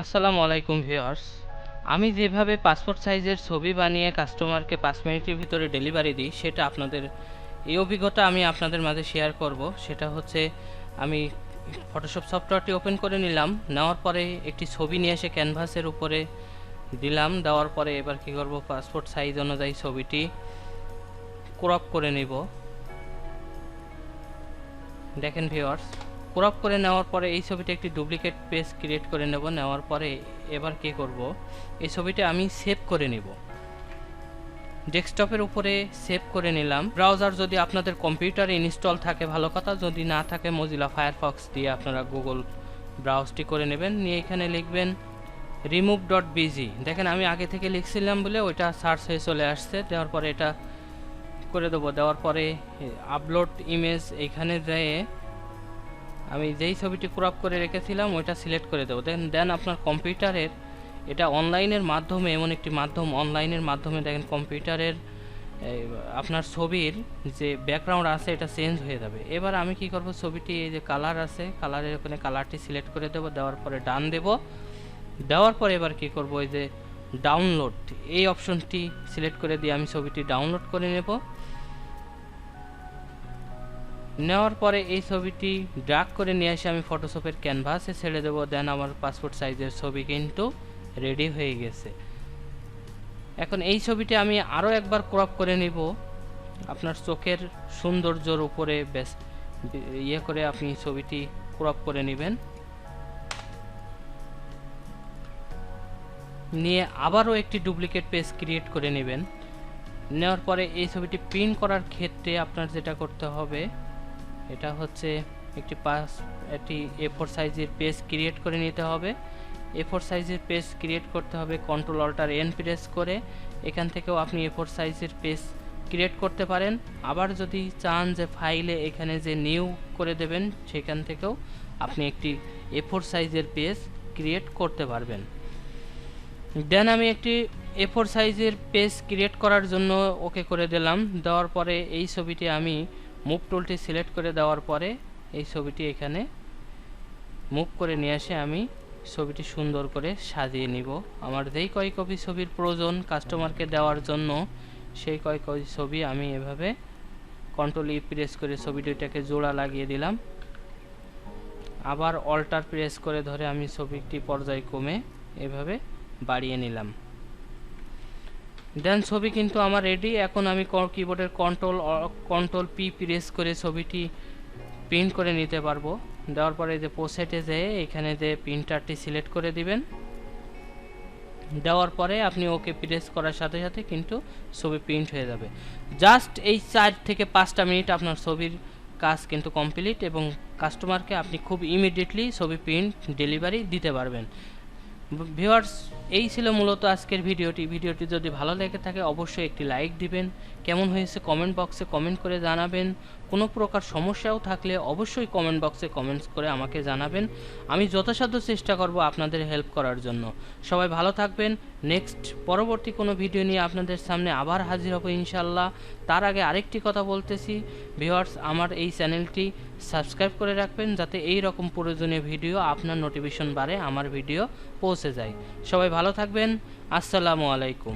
আসসালামু আলাইকুম ভিউয়ার্স। আমি যেভাবে পাসপোর্ট সাইজের ছবি বানিয়ে কাস্টমারকে পাঁচ মিনিটের ভিতরে ডেলিভারি দিই, সেটা আপনাদের, এই অভিজ্ঞতা আমি আপনাদের মাঝে শেয়ার করব। সেটা হচ্ছে, আমি ফটোশপ সফটওয়্যারটি ওপেন করে নিলাম, নেওয়ার পরে একটি ছবি নিয়ে এসে ক্যানভাসের উপরে দিলাম, দেওয়ার পরে এবার কি করব, পাসপোর্ট সাইজ অনুযায়ী ছবিটি ক্রপ করে নিব। দেখেন ভিউয়ার্স ক্রপ করে নেওয়ার পরে এই ছবিটা একটি ডুপ্লিকেট পেজ ক্রিয়েট করে নেব, নেওয়ার পরে এবার কি করব? এই ছবিটা আমি সেভ করে নেব। ডেস্কটপের উপরে সেভ করে নিলাম। ব্রাউজার যদি আপনাদের কম্পিউটারে ইনস্টল থাকে, ভালো কথা। যদি না থাকে মজিলা ফায়ারফক্স দিয়ে আপনারা গুগল ব্রাউজটি করে নেবেন। নিয়ে এখানে লিখবেন রিমুভ ডট বিজি দেখেন, আমি আগে থেকে লিখছিলাম বলে ওইটা সার্চ হয়ে চলে আসছে। দেওয়ার পরে এটা করে দেবো। দেওয়ার পরে আপলোড ইমেজ এইখানে যেয়ে আমি যেই ছবিটি ক্রপ করে রেখেছিলাম, ওইটা সিলেক্ট করে দেবো। দেন দেন আপনার কম্পিউটারের এটা অনলাইনের মাধ্যমে, এমন একটি মাধ্যম অনলাইনের মাধ্যমে দেখেন কম্পিউটারের আপনার ছবির যে ব্যাকগ্রাউন্ড আছে, এটা চেঞ্জ হয়ে যাবে। এবার আমি কি করব, ছবিটি, এই যে কালার আছে কালারের ওখানে কালারটি সিলেক্ট করে দেবো, দেওয়ার পরে ডান দেব। দেওয়ার পরে এবার কি করব এই যে ডাউনলোড এই অপশনটি সিলেক্ট করে দিয়ে আমি ছবিটি ডাউনলোড করে নেব। নেওয়ার পরে এই ছবিটি ড্রাগ করে নিয়ে এসে আমি ফটোশপের ক্যানভাসে ছেড়ে দেবো। দেন আমার পাসপোর্ট সাইজের ছবি কিন্তু রেডি হয়ে গেছে। এখন এই ছবিটি আমি আরও একবার ক্রপ করে নিব। আপনার চোখের সৌন্দর্যর উপরে বেশ ইয়ে করে আপনি ছবিটি ক্রপ করে নেবেন। নিয়ে আবারও একটি ডুপ্লিকেট পেজ ক্রিয়েট করে নেবেন। নেওয়ার পরে এই ছবিটি প্রিন্ট করার ক্ষেত্রে আপনার যেটা করতে হবে এটা হচ্ছে একটি পাস, একটি এ ফোর সাইজের পেজ ক্রিয়েট করে নিতে হবে। এ ফোর সাইজের পেজ ক্রিয়েট করতে হবে কন্ট্রোল অল্টার এন প্রেস করে। এখান থেকেও আপনি এ ফোর সাইজের পেজ ক্রিয়েট করতে পারেন। আবার যদি চান যে ফাইলে এখানে যে নিউ করে দেবেন, সেখান থেকেও আপনি একটি এ ফোর সাইজের পেজ ক্রিয়েট করতে পারবেন। দেন আমি একটি এ ফোর সাইজের পেজ ক্রিয়েট করার জন্য ওকে করে দিলাম। দেওয়ার পরে এই ছবিটি আমি মুভ টুলটি সিলেক্ট করে দেওয়ার পরে এই ছবিটি এখানে মুভ করে নিয়ে এসে আমি ছবিটি সুন্দর করে সাজিয়ে নিব। আমার যেই কয় কপি ছবির প্রয়োজন কাস্টমারকে দেওয়ার জন্য, সেই কয় কপি ছবি আমি এভাবে কন্ট্রোল ই প্রেস করে ছবি দুইটাকে জোড়া লাগিয়ে দিলাম। আবার অল্টার প্রেস করে ধরে আমি ছবিটি পর্যায়ক্রমে এভাবে বাড়িয়ে নিলাম। দেন ছবি কিন্তু আমার রেডি এখন আমি কিবোর্ডের কন্ট্রোল কন্ট্রোল পি প্রেস করে ছবিটি প্রিন্ট করে নিতে পারব। দেওয়ার পরে যে পোসেটে যেয়ে এখানে যে প্রিন্টারটি সিলেক্ট করে দিবেন। দেওয়ার পরে আপনি ওকে প্রেস করার সাথে সাথে কিন্তু ছবি প্রিন্ট হয়ে যাবে। জাস্ট এই চার থেকে পাঁচটা মিনিট আপনার ছবির কাজ কিন্তু কমপ্লিট এবং কাস্টমারকে আপনি খুব ইমিডিয়েটলি ছবি প্রিন্ট ডেলিভারি দিতে পারবেন। ভিউয়ার্স, এই ছিল মূলত আজকের ভিডিওটি। ভিডিওটি যদি ভালো লেগে থাকে, অবশ্যই একটি লাইক দিবেন। কেমন হয়েছে কমেন্ট বক্সে কমেন্ট করে জানাবেন। কোনো প্রকার সমস্যাও থাকলে অবশ্যই কমেন্ট বক্সে কমেন্টস করে আমাকে জানাবেন। আমি যথাসাধ্য চেষ্টা করব আপনাদের হেল্প করার জন্য। সবাই ভালো থাকবেন। নেক্সট পরবর্তী কোনো ভিডিও নিয়ে আপনাদের সামনে আবার হাজির হব ইনশাল্লাহ তার আগে আরেকটি কথা বলতেছি। ভিউয়ার্স, আমার এই চ্যানেলটি সাবস্ক্রাইব করে রাখবেন যাতে এই রকম প্রয়োজনীয় ভিডিও আপনার নোটিফিকেশন বারে আমার ভিডিও পৌঁছে যায়। সবাই ভালো থাকবেন। আসসালামু আলাইকুম।